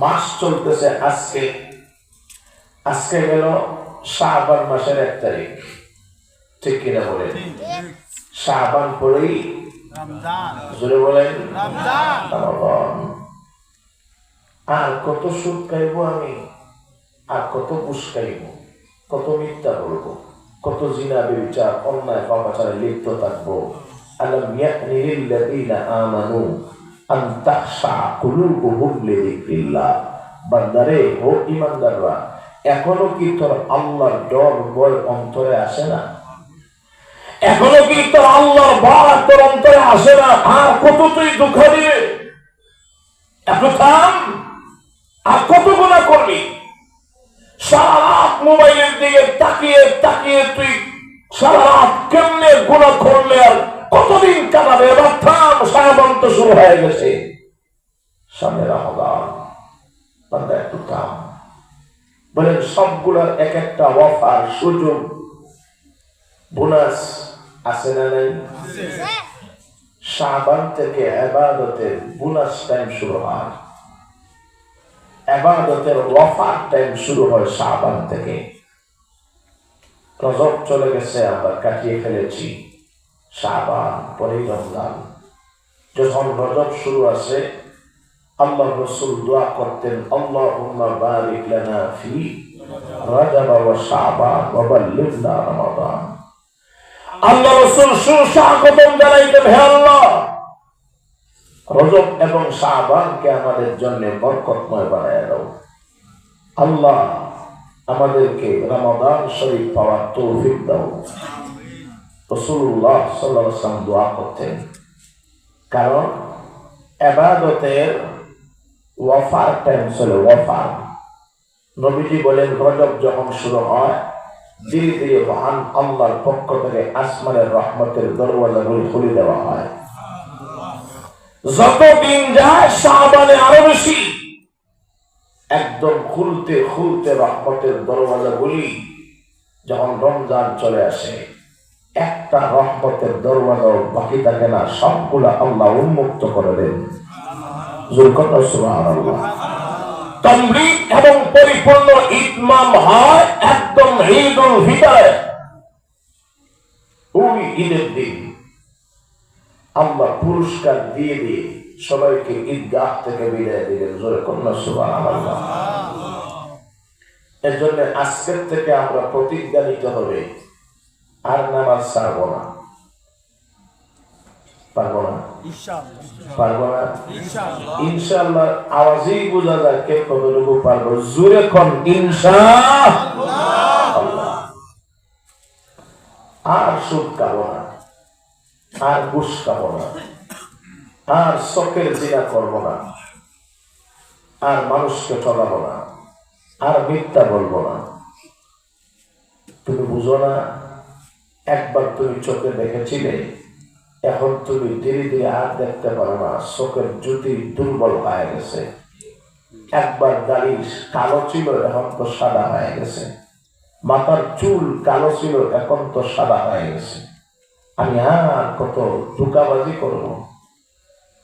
মাস চলতেছে আজকে। আজকে গেল শাহবান মাসের এক তারিখ। ঠিক কিনা বলেন? শাহবান পরেই জোরে বলেন। আর কত সুদ খাইব আমি? আর কত বুস খাইব? কত মিথ্যা বলব? কত জিনা বিচার অন্যায় পাপাচারে লিপ্ত থাকব? আলম ইয়ানি লিল্লাযীনা আমানু। এখনও কি তোর আল্লাহর ডর ভয় অন্তরে আসে না? এখনও কি তোর আল্লাহর ভয় তোর অন্তরে আসে না? আর কত তুই দুঃখ দিবে এখন থাম, আর কত গুণা করবি? সারা রাত মোবাইলের দিকে তাকিয়ে তাকিয়ে তুই সারা রাত কেমনে থাম সারাবন্ত শুরু হয়ে গেছে। সামনে রহমান বান্দা একটু বলেন সবগুলোর এক একটা অফার সুযোগ। বোনাস আছে না নাই? শাবান থেকে আবাদতের বোনাস টাইম শুরু হয়। আবাদতের ওয়াফার টাইম শুরু হয় শাবান থেকে। রজব চলে গেছে আমরা কাটিয়ে ফেলেছি। শাবান পরেই রমজান। যখন রজব শুরু আছে আল্লাহ রসুল দোয়া করতেন, আল্লাহুম্মা বারিক লানা ফি রাজাব ওয়া শাবান ওয়া বাল্লিগনা রমাদান। আল্লাহ রসুল সুস্বাগতম জানাইতেন, হে আল্লাহ, রজব এবং শাহবানকে আমাদের জন্য বরকতময় বানায় দাও। আল্লাহ আমাদেরকে রমাদান শরীফ পাওয়ার তৌফিক দাও। রসুল্লাহ সাল্লাম দোয়া করতেন কারণ এবাদতের ওয়াফার টাইম ছিল ওয়াফার। নবীজি বলেন রজব যখন শুরু হয়, ধীরে ধীরে মহান আল্লাহর পক্ষ থেকে আসমানের রহমতের দরওয়াজাগুলি খুলে দেওয়া হয়। যত দিন যায়, শাহবানে আরও বেশি। একদম খুলতে খুলতে রহমতের দরওয়াজাগুলি যখন রমজান চলে আসে একটা রহমতের দরওয়াজাও বাকি থাকে না, সবগুলা আল্লাহ উন্মুক্ত করে দেন। এবং পরিপূর্ণ ইতমাম হয় একদম ওই ঈদের দিন পুরস্কার দিয়ে দিয়ে সবাইকে ঈদগাহ থেকে বিদায় দিলেন, জোরে কন্যা সুবহানাল্লাহ। এর জন্য আজকের থেকে আমরা প্রতিজ্ঞা নিতে হবে। আর নামাজ ছাড়বো না। পারব না? পারব না? ইনশাআল্লাহ। আওয়াজেই বোঝা যায় কে কতটুকু পারব। জোরে কন ইনশা আল্লাহ। আর সুদ খাব না। আর ঘুষ খাব না। আর জিনা করব না। আর মানুষকে ঠকাবো না। আর মিথ্যা বলব না। তুমি বুঝো না? একবার তুমি চোখে দেখেছিলে, এখন তুমি ধীরে ধীরে আর দেখতে পারো না, চোখের জ্যোতি দুর্বল হয়ে গেছে। একবার দাড়ি কালো ছিল, এখন তো সাদা হয়ে গেছে। মাথার চুল কালো ছিল, এখন তো সাদা হয়ে গেছে। আমি আর কত ধোকাবাজি করব?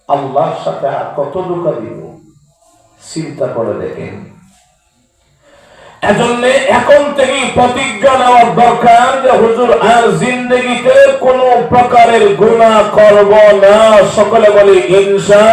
আল্লাহর সাথে আর কত ধোকা দিব? চিন্তা করে দেখেন। এজন্য এখন থেকে প্রতিজ্ঞা নেওয়ার দরকার যে হুজুর আর জিন্দগিতে কোন প্রকারের গুণা করব না। সকলে বলে ইনসা